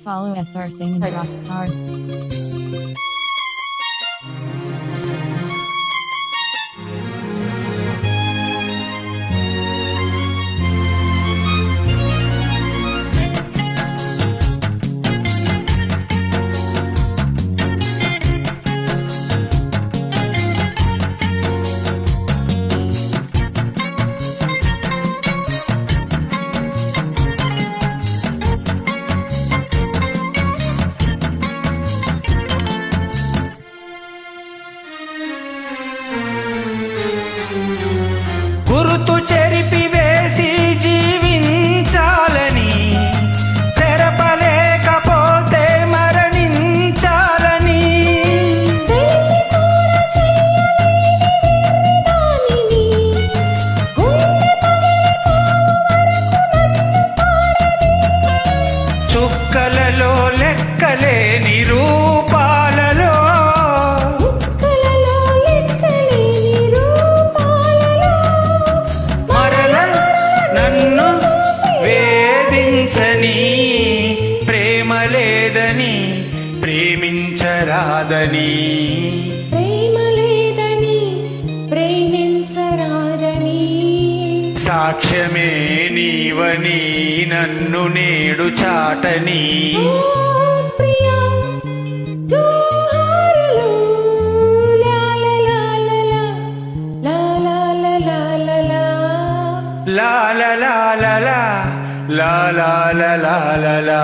Follow SR Singh and Rock Stars. చుక్కలలో లెక్కలేని రూపాలలో. మరల నన్ను వేధించని ప్రేమ లేదని ప్రేమించరాదని. సాక్ష్యమే నీవని నన్ను నేడు చాటని లా లా లా లా లా లా లా లా లా లా